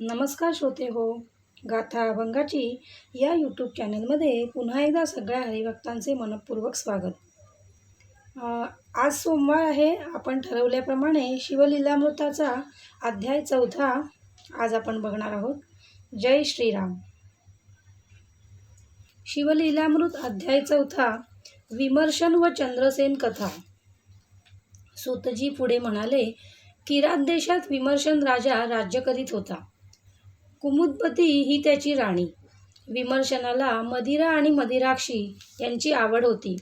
नमस्कार श्रोते हो गाथा अभंगाची या यूट्यूब चॅनलमध्ये पुन्हा एकदा सगळ्या हरिभक्तांचे मनपूर्वक स्वागत. आज सोमवार आहे आपण ठरवल्याप्रमाणे शिवलीलामृताचा अध्याय चौथा आज आपण बघणार आहोत. जय श्रीराम. शिवलीलामृत अध्याय चौथा विमर्शन व चंद्रसेन कथा. सूतजी पुढे म्हणाले किरात देशात विमर्शन राजा राज्य करीत होता. कुमुदपती ही त्याची राणी. विमर्शनाला मदिरा आणि मदिराक्षी यांची आवड होती.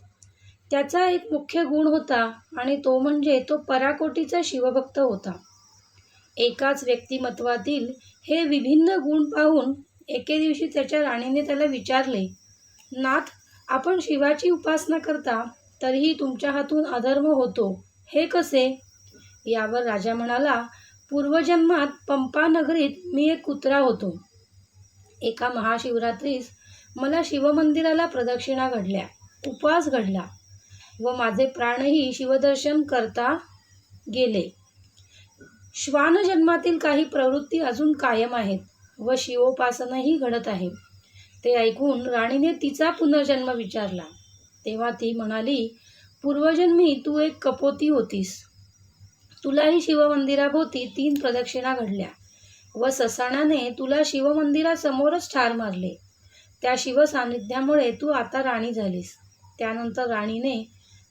त्याचा एक मुख्य गुण होता आणि तो म्हणजे तो पराकोटीचा शिवभक्त होता. एकाच व्यक्तिमत्वातील हे विभिन्न गुण पाहून एके दिवशी त्याच्या राणीने त्याला विचारले नाथ आपण शिवाची उपासना करता तरीही तुमच्या हातून अधर्म होतो हे कसे? यावर राजा म्हणाला पूर्वजन्मात पंपानगरीत मी एक कुत्रा होतो. एका महाशिवरात्रीस मला शिवमंदिराला प्रदक्षिणा घडल्या. उपवास घडला व माझे प्राणही शिवदर्शन करता गेले. श्वान जन्मातील काही प्रवृत्ती अजून कायम आहेत व शिवोपासनाही घडत आहे. ते ऐकून राणीने तिचा पुनर्जन्म विचारला. तेव्हा ती म्हणाली पूर्वजन्मी तू एक कपोती होतीस. तुलाही शिवमंदिराभोवती तीन प्रदक्षिणा घडल्या. व ससाणाने तुला शिवमंदिरासमोरच ठार मारले. त्या शिवसान्निध्यामुळे तू आता राणी झालीस. त्यानंतर राणीने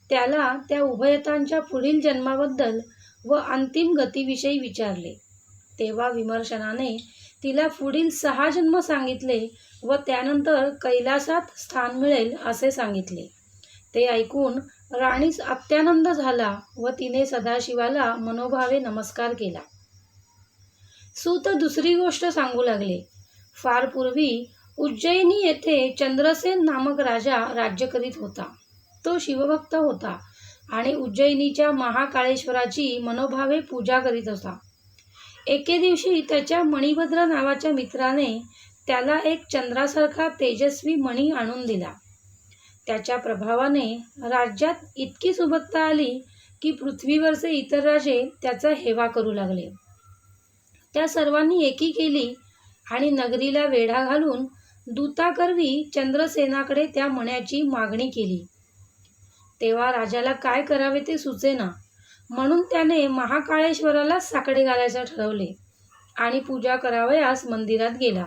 त्याला त्या उभयतांच्या पुढील जन्माबद्दल व अंतिम गतीविषयी विचारले. तेव्हा विमर्शनाने तिला पुढील सहा जन्म सांगितले व त्यानंतर कैलासात स्थान मिळेल असे सांगितले. ते ऐकून राणीस अत्यानंद झाला व तिने सदाशिवाला मनोभावे नमस्कार केला. सूत दुसरी गोष्ट सांगू लागले. फार पूर्वी उज्जैनी येथे चंद्रसेन नामक राजा राज्य करीत होता. तो शिवभक्त होता आणि उज्जैनीच्या महाकाळेश्वराची मनोभावे पूजा करीत होता. एके दिवशी त्याच्या मणिभद्र नावाच्या मित्राने त्याला एक चंद्रासारखा तेजस्वी मणी आणून दिला. त्याच्या प्रभावाने राज्यात इतकी सुबत्ता आली की पृथ्वीवरचे इतर राजे त्याचा हेवा करू लागले. त्या सर्वांनी एकी केली आणि नगरीला वेढा घालून दूताकरवी चंद्रसेनाकडे त्या मण्याची मागणी केली. तेव्हा राजाला काय करावे ते सुचेना. म्हणून त्याने महाकाळेश्वराला साकडे घालायचं ठरवले आणि पूजा करावयास मंदिरात गेला.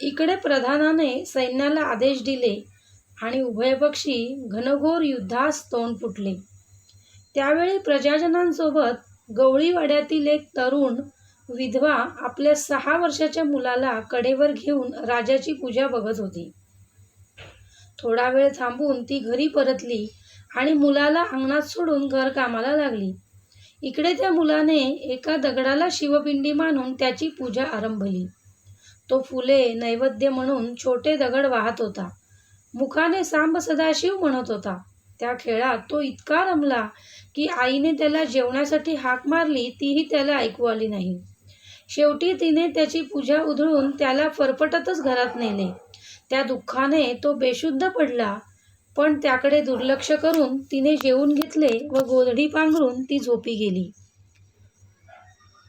इकडे प्रधानाने सैन्याला आदेश दिले आणि उभयपक्षी घनघोर युद्धास तोंड फुटले. त्यावेळी प्रजाजनांसोबत गवळीवाड्यातील एक तरुण विधवा आपल्या सहा वर्षाच्या मुलाला कडेवर घेऊन राजाची पूजा बघत होती. थोडा वेळ थांबून ती घरी परतली आणि मुलाला अंगणात सोडून घरकामाला लागली. इकडे त्या मुलाने एका दगडाला शिवपिंडी मानून त्याची पूजा आरंभली. तो फुले नैवेद्य म्हणून छोटे दगड वाहत होता. मुखाने सांब सदाशिव म्हणत होता. त्या खेळात तो इतका रमला की आईने त्याला जेवणासाठी हाक मारली तीही त्याला ऐकू आली नाही. शेवटी तिने त्याची पूजा उधळून त्याला फरफटतच घरात नेले. त्या दुःखाने तो बेशुद्ध पडला पण त्याकडे दुर्लक्ष करून तिने जेवून घेतले व गोधडी पांघरून ती झोपी गेली.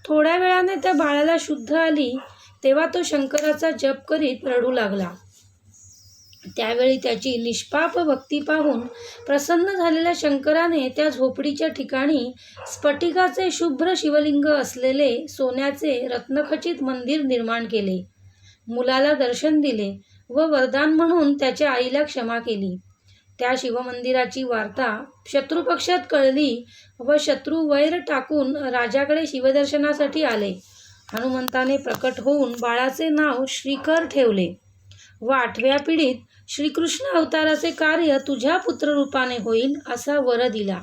थोड्या वेळाने त्या बाळाला शुद्ध आली तेव्हा तो शंकराचा जप करीत रडू लागला. त्यावेळी त्याची निष्पाप भक्ती पाहून प्रसन्न झालेल्या शंकराने त्या झोपडीच्या ठिकाणी स्फटिकाचे शुभ्र शिवलिंग असलेले सोन्याचे रत्नखचित मंदिर निर्माण केले. मुलाला दर्शन दिले व वरदान म्हणून त्याच्या आईला क्षमा केली. त्या शिवमंदिराची वार्ता शत्रुपक्षात कळली व शत्रू वैर टाकून राजाकडे शिवदर्शनासाठी आले. हनुमंताने प्रकट होऊन बाळाचे नाव श्रीकर ठेवले. व आठव्या पिढीत श्रीकृष्ण अवताराचे कार्य तुझ्या पुत्ररूपाने होईल असा वर दिला.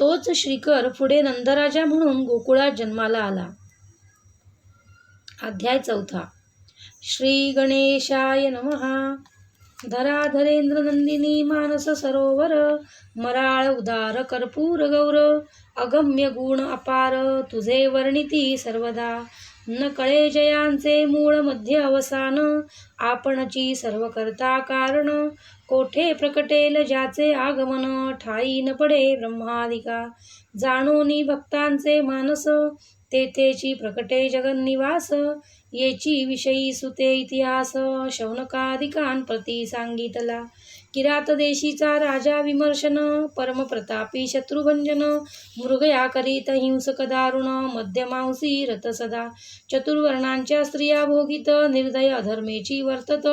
तोच श्रीकर पुढे नंदराजा म्हणून गोकुळात जन्माला आला. अध्याय चौथा. श्री गणेशाय नमहा धराधरेंद्र नंदिनी मानस सरोवर. मराळ उदार कर्पूर गौर. अगम्य गुण अपार तुझे वर्णिती सर्वदा. न कळे जयांचे मूळ मध्य अवसान आपणची सर्व करता कारण. कोठे प्रकटेल ज्याचे आगमन ठाई न पडे ब्रह्मादिका. जाणोनी भक्तांचे मानस तेथेची प्रकटे जगन्निवास. येची विषयी सुते इतिहास शौनकादिकांप्रती सांगितला. किरात देशीचा राजा विमर्शन परमप्रतापी शत्रुभंजन मृगया करीत हिंसक दारुण मध्यमांसी रथ सदा चतुर्वर्णांच्या स्त्रिया भोगित निर्दय अधर्मेची वर्तत.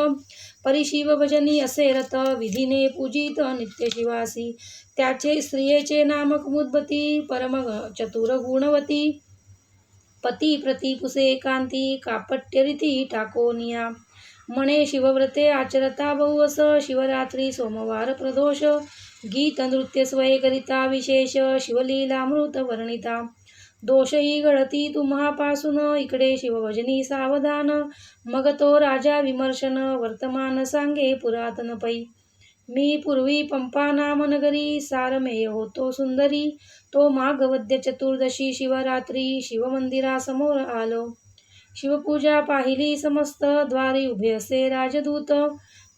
परिशिव भजनी असे रथ विधीने पूजित नित्य शिवासी. त्याचे स्त्रियेचे नामक मुद्बती परम चतुर गुणवती. पती प्रतिपुसे कांती कापट्यरीती टाकोनिया म्हणे शिवव्रते आचरता बहुवस शिवरात्री सोमवार प्रदोष. गीत नृत्य स्वयकरिता विशेष शिवलीलामृत वर्णिता. दोषही गळती तुम्हापासून इकडे शिवभजनी सावधान. मग तो राजा विमर्शन वर्तमान सांगे पुरातन पै. मी पूर्वी पंपा नाम नगरी सारमेय होतो सुंदरी. तो माघवद्य चतुर्दशी शिवरात्री शिवमंदिरासमोर आलो. शिवपूजा पाहिली समस्त द्वारी उभे असे राजदूत.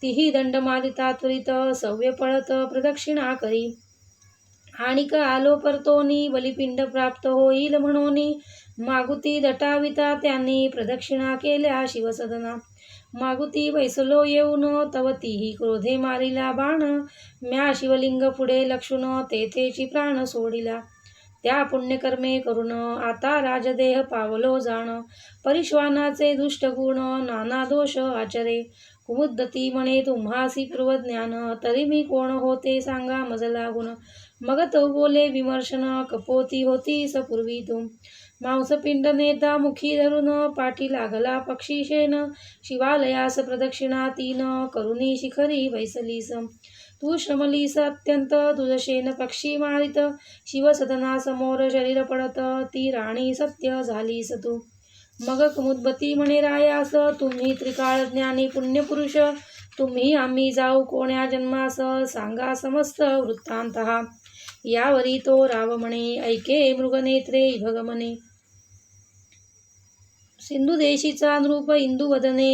तीही दंड मारिता त्वरित सव्य पळत प्रदक्षिणा करी. आणिक आलो परतोनी बलिपिंड प्राप्त होईल म्हणोनी. मागुती दटाविता त्यांनी प्रदक्षिणा केल्या शिवसदना. मागुती बैसलो येऊन तवतीही क्रोधे मारिला बाण. म्या शिवलिंग पुढे लक्षुन तेथेची प्राण सोडिला. त्या पुण्यकर्मे करून आता राजदेह पावलो जाण. परिश्वानाचे दुष्ट गुण नाना दोष आचरे. कुमुद्दती म्हणे तुम्हासी पूर्व ज्ञान तरी मी कोण होते सांगा मजला गुण. मग तो बोले विमर्शन कपोती होती सपूर्वी तुम. मांसपिंड नेता मुखी धरून पाठी लागला पक्षीशेन शिवालयास प्रदक्षिणा तीन करुणी शिखरी वैसलीस तू श्रमलीस अत्यंत तुझशेन पक्षी मारित शिवसदनासमोर शरीर पडत ती राणी सत्य झालीस तू. मग कुमुद्बती म्हणे रायास तुम्ही त्रिकाळ ज्ञानी पुण्यपुरुष तुम्ही आम्ही जाऊ कोण्या जन्मास सांगा समस्त वृत्तांत यावरी तो राव म्हणे ऐके मृगनेत्रे भगमने सिंधुदेशीचा नृप इंदुवदने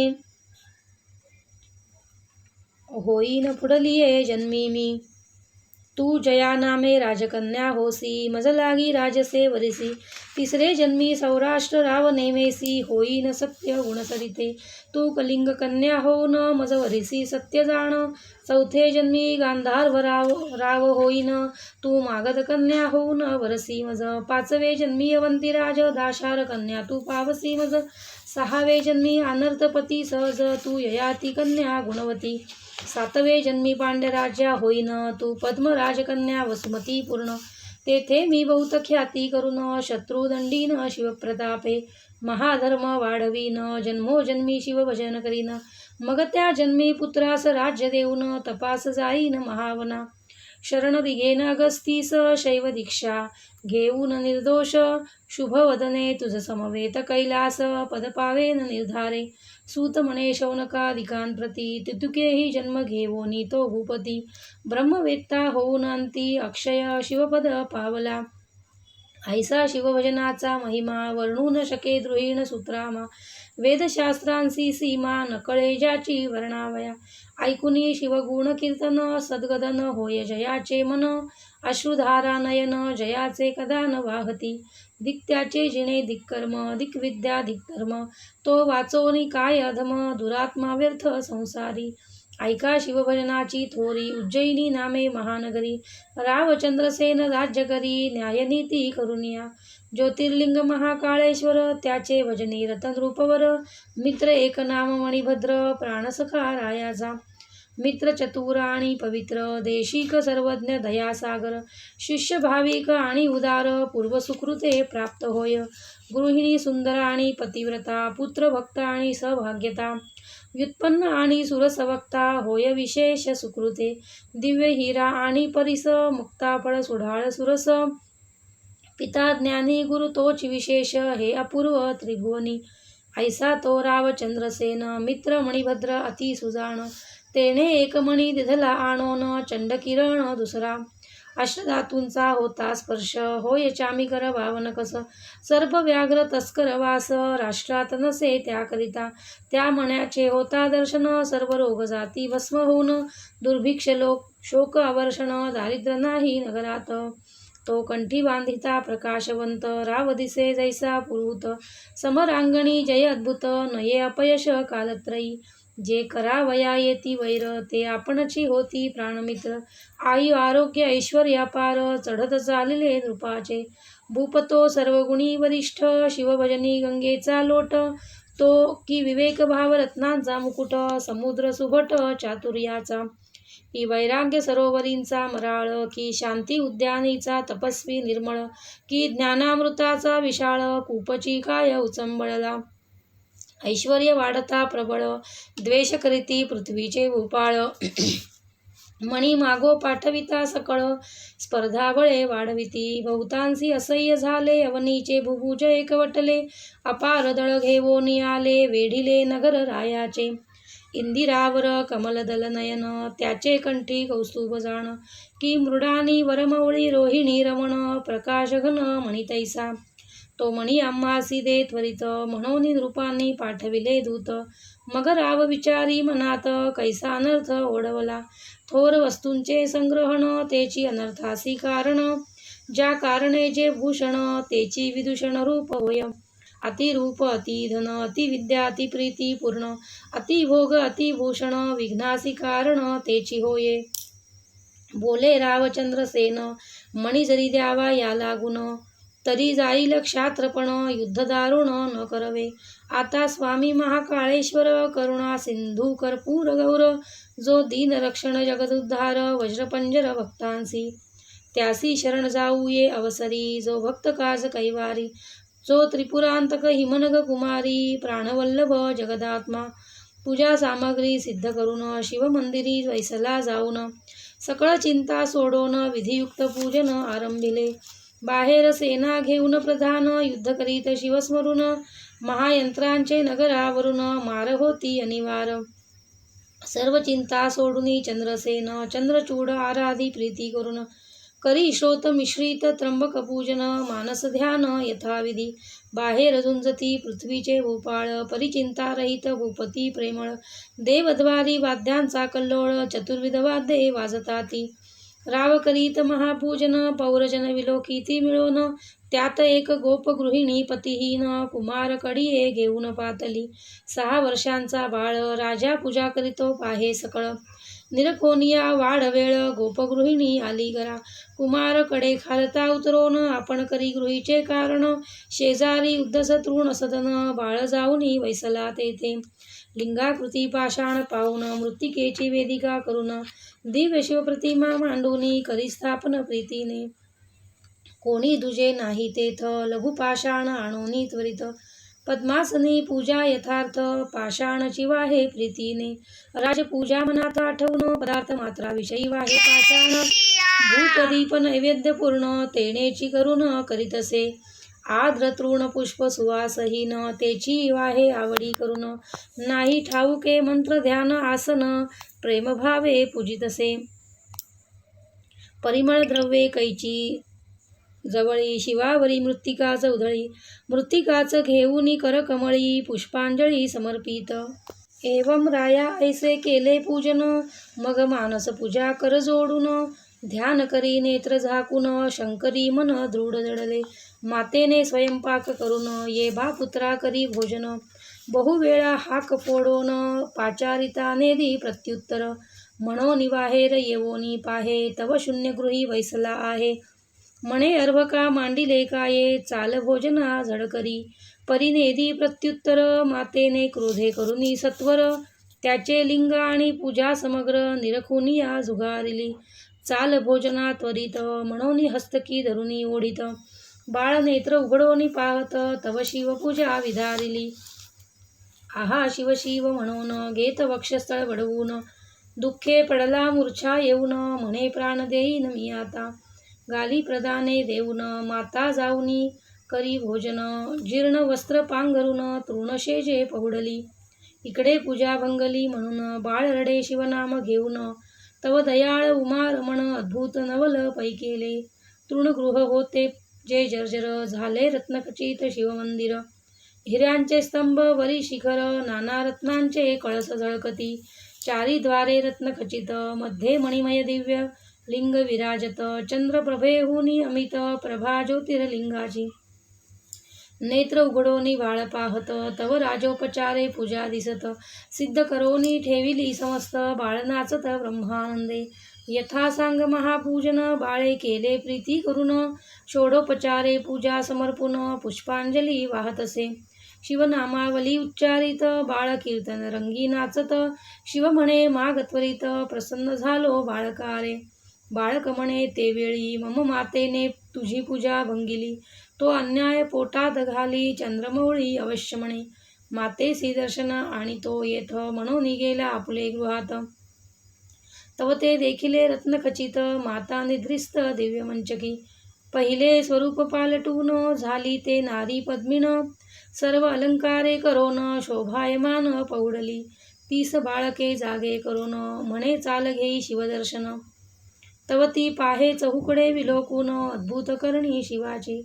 होईन पुढलिये जन्मी मी तू जया नामे राजकन्या होसी मज लागी राजसे वरिसी। तिसरे जन्मी सौराष्ट्र राव नेमेसी होईन सत्य गुणसरिते। तू कलिंग कन्या होऊन मज वरिसी सत्य जाण। चौथे जन्मी गांधार्व राव राव होईन। तू मागध कन्या होऊन वरसी मज। पाचवे जन्मी अवंती राज दाशार कन्या तू पावसी मज। सहावे जन्मी अनर्थपती सहज। तू ययाती कन्या गुणवती। सातवे जन्मी पांड्यराजा होईन तू पद्मराजकन्या वसुमती पूर्ण तेथे मी बहुत ख्याती करून शत्रुदंडीन शिवप्रतापे. महाधर्म वाढवीन जन्मोजन्मी शिवभजन करीन. मग त्या जन्मी पुत्रास राज्य देऊन तपास जाईन महावना. शरण दिघेन अगस्तीस शैव दीक्षा. घेऊन निर्दोष शुभवदने तुझ समवेत कैलास पद पावेन निर्धारे. सूत म्हणे शौनकादिकांप्रती तितुकेही जन्म घेवोनी तो भूपती। ब्रह्मवेत्ता होऊन नांती अक्षय शिवपद पावला। ऐसा शिवभजनाचा महिमा वर्णू न शके द्रुहीण सूत्रामा। वेदशास्त्रांसी सीमा नकळे ज्याची वर्णावया। ऐकुनी शिवगुण कीर्तन सद्गदन होय जयाचे मन। अश्रुधारा नयन जयाचे कदा न वाहती। दिक्त्याचे जिणे दिक्कर्म दिक्विद्या दिक्धर्म तो वाचोनी काय अधम दुरात्मा व्यर्थ संसारी. ऐका शिवभजनाची थोरी उज्जयिनी नामे महानगरी. रावचंद्रसेन राज्य करी न्यायनीती करुनिया. ज्योतिर्लिंग महाकाळेश्वर त्याचे भजनी रतनरूपवर. मित्र एक नाम मणिभद्र प्राणसखा रायाचा. मित्र चतुर आणि पवित्र देशिक सर्वज्ञ दयासागर शिष्य भाविक आणि उदार पूर्वसुकृते प्राप्त होय. गृहिणी सुंदर आणि पतिव्रता पुत्र भक्त आणि सौभाग्यता व्युत्पन्न आणि सुरसवक्ता होय विशेष सुकृते. दिव्य हिरा आणि परिस मुक्ताफळ सुढाळ सुरस पिता ज्ञानी गुरु तोच विशेष हे अपूर्व त्रिभुवनी. ऐसा तो रावचंद्रसेन मित्र मणिभद्र अति सुजाण तेने एक मणी दिधला आणोन चंडकिरण दुसरा. अष्टधातूंचा होता स्पर्श. होय चामिकर भावन कस? सर्प व्याघ्र तस्कर वास. राष्ट्रात नसे त्याकरिता. त्या मण्याचे होता दर्शन. सर्व रोग जाती भस्म होऊन. दुर्भिक्ष लोक शोक अवर्षण दारिद्र्य नाही नगरात. तो कंठी बांधिता प्रकाशवंत. राव दिसे जैसा पुरुत. समरांगणी जय अद्भुत. नये अपयश कालत्रयी. जे करावया येती वैर ते आपणची होती प्राणमित्र. आई आरोग्य ऐश्वर पार चढत चालले नृपाचे. भूपतो सर्वगुणी वरिष्ठ शिवभजनी गंगेचा लोट. तो की विवेक भाव रत्नांचा मुकुट समुद्र सुभट चातुर्याचा. की वैराग्य सरोवरींचा मराळ की शांती उद्यानीचा तपस्वी निर्मळ की ज्ञानामृताचा विशाळ कूपची काय उचंबळला ऐश्वर्य वाढता प्रबळ द्वेष करीती पृथ्वीचे भूपाळ. मणी मागो पाठविता सकळ स्पर्धा बळे वाढविती. बहुतांशी असह्य झाले अवनीचे भुभुज एकवटले. अपार दळ घेवो आले वेढिले नगर रायाचे. इंदिरावर कमलदल नयन त्याचे कंठी कौस्तुभ जाण. की मृडानी वरमवळी रोहिणी रमण प्रकाश घन मणितैसा. तो मणी आम्हासी दे त्वरित म्हणून नृपांनी पाठविले दूत. मग राव विचारी मनात कैसा अनर्थ ओढवला. थोर वस्तूंचे संग्रहण तेची अनर्थासी कारण. ज्या कारणे जे भूषण तेची विदूषण रूप होय. अतिरूप अतिधन अतिविद्या अतिप्रीती पूर्ण. अतिभोग अतिभूषण विघ्नासी कारण तेची होये. बोले रावचंद्रसेन मणी जरी द्यावा या लागून तरी जाईल क्षात्रपण युद्ध दारुण न करवे. आता स्वामी महाकाळेश्वर करुणा सिंधू कर्पूर गौर जो दीन रक्षण जगदुद्धार वज्रपंजर भक्तांसी. त्यासी शरण जाऊ ये अवसरी जो भक्त काज कैवारी. जो त्रिपुरांतक हिमनग कुमारी प्राणवल्लभ जगदात्मा. पूजा सामग्री सिद्ध करून शिवमंदिरी वैसला जाऊन. सकळ चिंता सोडून विधियुक्त पूजन आरंभिले. बाहेर सेना घेऊन प्रधान युद्ध करीत शिवस्मरून महायंत्रांचे नगरावरून मार होती अनिवार. सर्व चिंता सोडून चंद्रसेन चंद्रचूड आराधी प्रीती करून करी श्रोत मिश्रित त्र्यंबक पूजन मानस ध्यान यथाविधी. बाहेर झुंजती पृथ्वीचे भोपाळ परिचिंता रहित भूपती प्रेमळ. देवद्वारी वाद्यांचा कल्लोळ चतुर्विध वाद्ये वाजताती. राव करीत महापूजन पौरजन विलोकिती मिळून त्यात एक गोपगृहिणी पतिहीन कुमार कडीये घेऊन पातली. सहा वर्षांचा बाळ राजा पूजा करीतो पाहे सकळ. निरखोनिया वाढवेळ गोपगृहिणी आली घरा. कुमारकडे खालता उतरोन आपण करी गृहीचे कारण. शेजारी उद्धस तृण सदन बाळ जाऊनी वैसला तेथे. लिंगाकृती पाषाण पाहून मृत्तिकेची वेदिका करून दिव्य शिवप्रतिमा मांडूनी करी स्थापन प्रीतीने. कोणी दुजे नाही तेथ लघुपाषाण आणोनी त्वरित पद्मासनी पूजा यथार्थ पाषाणची वाहे प्रीतीने. राजपूजा मनात आठवण पदार्थ मात्राविषयी वाहे पाषाण. भूपदीप नैवेद्य पूर्ण तेणेची करून करीतसे. आद्र तृण पुष्प सुवासहीन तेची वाहे आवडी करून नाही ठाऊके मंत्र ध्यान आसन प्रेमभावे पूजितसे. परिमळ द्रव्ये कैची जवळी शिवावरी मृत्तिकाच उधळी. मृत्तिकाच घेऊनी करकमळी पुष्पांजळी समर्पित. एवं राया ऐसे केले पूजन मग मानस पूजा कर जोडून. ध्यान करी नेत्र झाकून शंकरी मन दृढ जडले. मातेने स्वयंपाक करून ये बा पुत्रा करी भोजन. बहुवेळा हाक फोडोन पाचारिता दी प्रत्युत्तर. म्हणो निवाहेर येवोनी पाहे तव शून्यगृही वैसला आहे. म्हणे अर्भका मांडिले काये चाल भोजना झडकरी परिनेदी प्रत्युत्तर मातेने क्रोधे करुनी सत्वर. त्याचे लिंग आणि पूजा समग्र निरखुनिया झुगारिली चाल भोजना त्वरित म्हणोनी हस्तकी धरुनी ओढित. बाळ नेत्र उघडोनी पाहत तव शिवपूजा विधारिली. आहा शिव शिव म्हणून घेत वक्षस्थळ वडवून दुःखे पडला मूर्छा येऊन म्हणे प्राण देईन मी आता. गाली प्रदाने देऊन माता जाऊनी करी भोजन जीर्ण वस्त्र पांघरून तृणशेजे पहुडली. इकडे पूजा भंगली म्हणून बाळ रडे शिवनाम घेऊन तव दयाळ उमा रमण अद्भुत नवल पैकेले तृणगृह होते जे जर्जर झाले रत्नखचित शिवमंदिर. हिऱ्यांचे स्तंभ वरी शिखर नाना रत्नांचे कळस झळकती. चारी द्वारे रत्नखचित मध्ये मणिमय दिव्य लिंग विराजत चंद्रप्रभेहुनी अमित प्रभा ज्योतिर्लिंगाची नेत्र उघडोनी बाळ पाहत तव राजोपचारे पूजा दिसत। सिद्ध करोनी ठेविली समस्त बाळ नाचत ब्रह्मानंदे। यथा सांग महापूजन बाळे केले प्रीती करून षोडोपचारे पूजा समर्पून पुष्पांजली वाहतसे। शिवनामावली उच्चारित बाळ कीर्तन रंगी नाचत। शिव म्हणे माग त्वरित प्रसन्न झालो बाळकारे। बाळकमणे तेवेळी मम मातेने तुझी पूजा भंगिली. तो अन्याय पोटात घाली चंद्रमौळी अवश्य म्हणे मातेसी दर्शन आणि तो येथ म्हणून गेला आपले गृहात. तव ते देखिले रत्नखचित माता निद्रिस्त दिव्यमंचकी. पहिले स्वरूप पालटून झाली ते नारी पद्मिन. सर्व अलंकारे करोन शोभायमान पौडली. तीस बाळके जागे करोन म्हणे चाल घेई शिवदर्शन. तव ती पाहे चहुकडे विलोकून अद्भुत करणी शिवाची.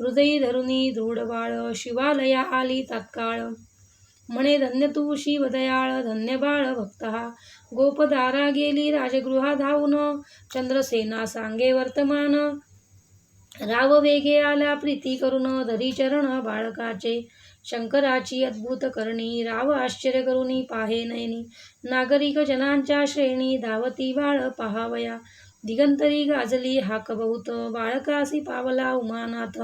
हृदयी धरुनी दृढ बाळ शिवालया आली तात्काळ. म्हणे धन्य तू शिव दयाळ धन्य बाळ भक्त हा गोपदारा गेली राजगृहा धावून. चंद्रसेना सांगे वर्तमान. राव वेगे आला प्रीती करून धरी चरण बाळकाचे. शंकराची अद्भुत करणी राव आश्चर्य करुणी पाहे नयनी. नागरिक जनांच्या श्रेणी धावती बाळ पहावया. दिगंतरी गाजली हाक बहुत बाळकासी पावला उमानाथ.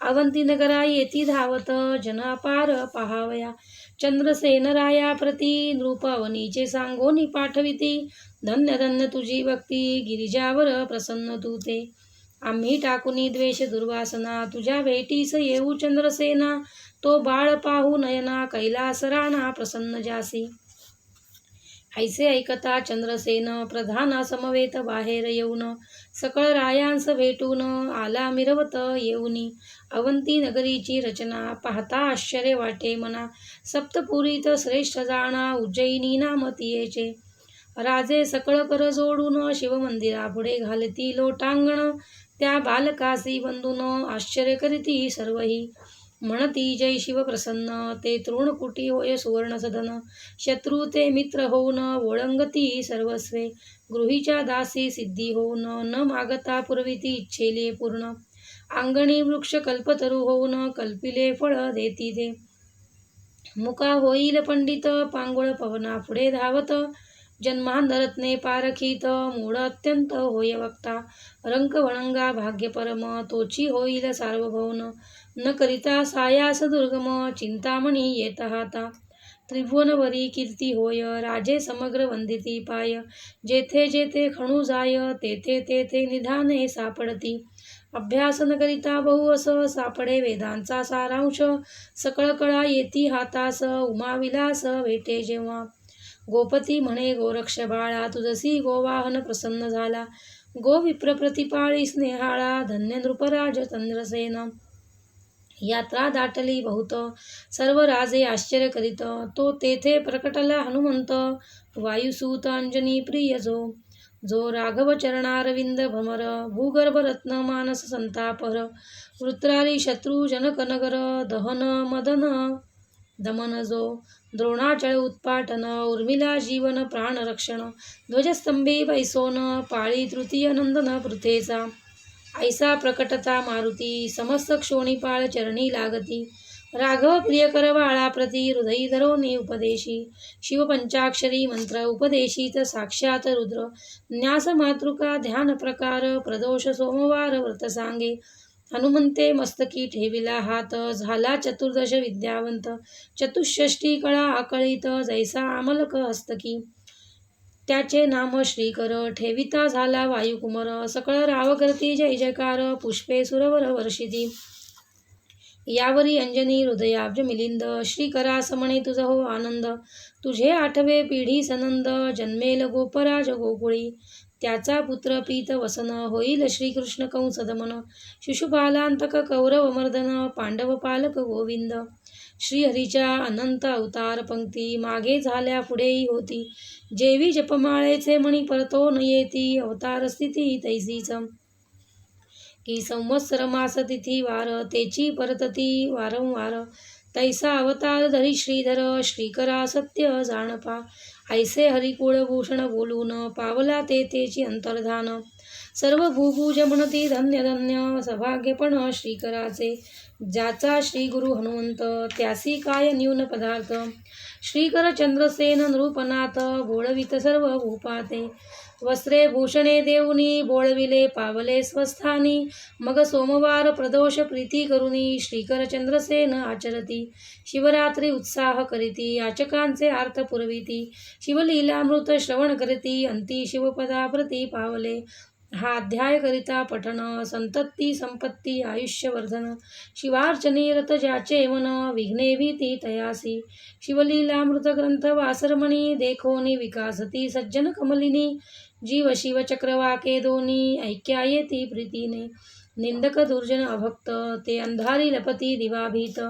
अवंतीनगरा येती धावत जनापार पहावया. चंद्रसेन राया प्रती नृपावनीचे सांगोनी पाठविती. धन्य धन्य तुझी भक्ती गिरिजावर प्रसन्न तू ते. आम्ही टाकुनी द्वेष दुर्वासना तुझ्या भेटीस येऊ चंद्रसेना. तो बाळ पाहू नयना कैलासराणा प्रसन्न जासी. ऐसे ऐकता चंद्रसेन प्रधाना समवेत बाहेर येऊन सकळ रायांस भेटून आला मिरवत येऊनी. अवंती नगरीची रचना पाहता आश्चर्य वाटे मना. सप्तपुरीत श्रेष्ठ जाणा उज्जयिनी नामतीयेचे. राजे सकळ कर जोडून शिवमंदिरापुढे घालती लोटांगण. त्या बालकासी बंधून आश्चर्य करीती सर्वही. म्हणती जय शिव प्रसन्न ते तृणकुटी होय सुवर्ण सदन शत्रू ते मित्र होऊन ओळंगती सर्वस्वे गृहीच्या दासी सिद्धी होऊन न मागता पुरविती इच्छेले पूर्ण अंगणी वृक्ष कल्पतरू होऊन कल्पिले फळ देती ते मुका होईल पंडित पांगोळ पवना पुढे धावत जन्मांधरत्ने पारखीत मूळ अत्यंत होय वक्ता. रंक वणंगा भाग्य परम तोची होईल सार्वभौन न करिता सायास दुर्गम चिंतामणी येत हाता. त्रिभुवनवरी कीर्ती होय राजे समग्र वंदिती पाय. जेथे जेथे खणू जाय तेथे तेथे निधाने सापडती. अभ्यास न करिता बहु अस सापडे वेदांचा सारांश. सकळ कळा येती हातास उमाविलास भेटे जेव्हा. गोपती म्हणे गोरक्ष बाळा तुझसी गोवाहन प्रसन्न झाला. गोविप्र प्रतिपाळी स्नेहाळा धन्य नृपराज चंद्रसेन. यात्रा दाटली बहुत सर्व राजे आश्चर्य करीत. तो तेथे प्रकटला हनुमंत. वायुसूत अंजनी प्रिय जो. जो राघव चरणारविंद भ्रमर भूगर्भ रत्न मानस संतापर. वृत्रारी शत्रू जनकनगर दहन मदन दमन जो द्रोणाचळ उत्पाटन उर्मिला जीवन प्राणरक्षण ध्वजस्तंभी वैसोन पाळी तृतीय नंदन पृथेचा ऐसा प्रकटता मारुती समस्त क्षोणीपाळ चरणी लागती राघव प्रियकर बाळाप्रती हृदयी धरोनी उपदेशी शिवपंचाक्षरी मंत्र उपदेशित साक्षात रुद्र न्यास मातृका ध्यान प्रकार प्रदोष सोमवार व्रत सांगे हनुमंते मस्तकी ठेविला हात झाला चतुर्दश विद्यावंत. चतुष्षष्टी कळा आकळीत जैसा आमलक हस्तकी. त्याचे नाम श्रीकर ठेविता झाला वायुकुमर. सकळ रावकर्ती जय जयकार पुष्पे सुरवर वर्षिती. यावरी अंजनी हृदयाब्ज मिलिंद श्रीकरा समणे तुझ हो आनंद. तुझे आठवे पिढी सनंद जन्मेल गोपराज गोकुळी. त्याचा पुत्र पीत वसन होईल श्रीकृष्ण कंस दमन. शिशुपालांतक कौरव मर्दन पांडव पालक गोविंद. श्रीहरीच्या अनंत अवतार पंक्ती मागे झाल्या पुढेही होती. जेवी जपमाळेचे मणी परतो न येती अवतार स्थिती तैसीच. की संवत्सर मास तिथी वार तेची परतती वारंवार. तैसा अवतार धरी श्रीधर श्रीकरा सत्य जाणपा. ऐसे हरिकुळभूषण बोलून पावला ते तेची अंतर्धान. सर्व भूभूज म्हणती धन्य धन्य सभाग्यपण श्रीकराचे. ज्याचा श्री गुरु हनुमंत त्यासी काय न्यून पदार्थ? श्रीकर चंद्रसेन नृपनाथ बोळवित सर्व भूपाते. वस्त्रे भूषणे देऊनी बोळविले पावले स्वस्थानी. मग सोमवार प्रदोष प्रीती करुनी श्रीकर चंद्रसेन आचरती. शिवरात्री उत्साह करीती याचकांचे अर्थ पुरविती. शिवलीलामृत श्रवण करीती अंती शिवपदाप्रती पावले. हा अध्याय करिता पठण संतत्ती संपत्ती आयुष्यवर्धन. शिवार्चने रत ज्याचे मन विघ्ने भीती तयासी. शिवलीलामृत ग्रंथ वासरमणी देखोनी विकासती सज्जन कमलिनी. जीव शिव चक्रवाके दोनी ऐक्या येती प्रीतीने. निंदक दुर्जन अभक्त ते अंधारी लपती दिवाभीत.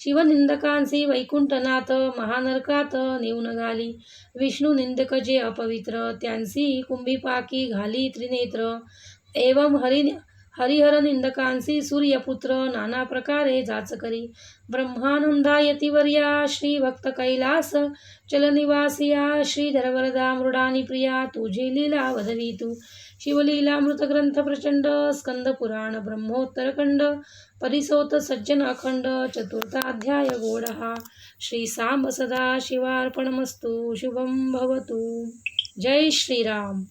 शिवनिंदकांसी वैकुंठनाथ महानरकात नेऊन घाली विष्णू निंदक जे अपवित्र त्यांसी कुंभीपाकी घाली त्रिनेत्र. एवं हरि हरिहर निंदकांसी सूर्यपुत्र नाना प्रकारे जाच करी. ब्रह्मानंदायतिवर्या श्रीभक्तकैलास कैलास चलनिवासिया श्रीधरवरदा मृडानी प्रिया तुझी लीला वधवी शिवलीलामृत ग्रंथ प्रचंड स्कंद पुराण ब्रह्मोत्तरखंड परिसोत सज्जन अखंड चतुर्थाध्याय गोडहा. श्री सांब सदा शिवार्पणमस्तु शुभम भवतु. जय श्रीराम.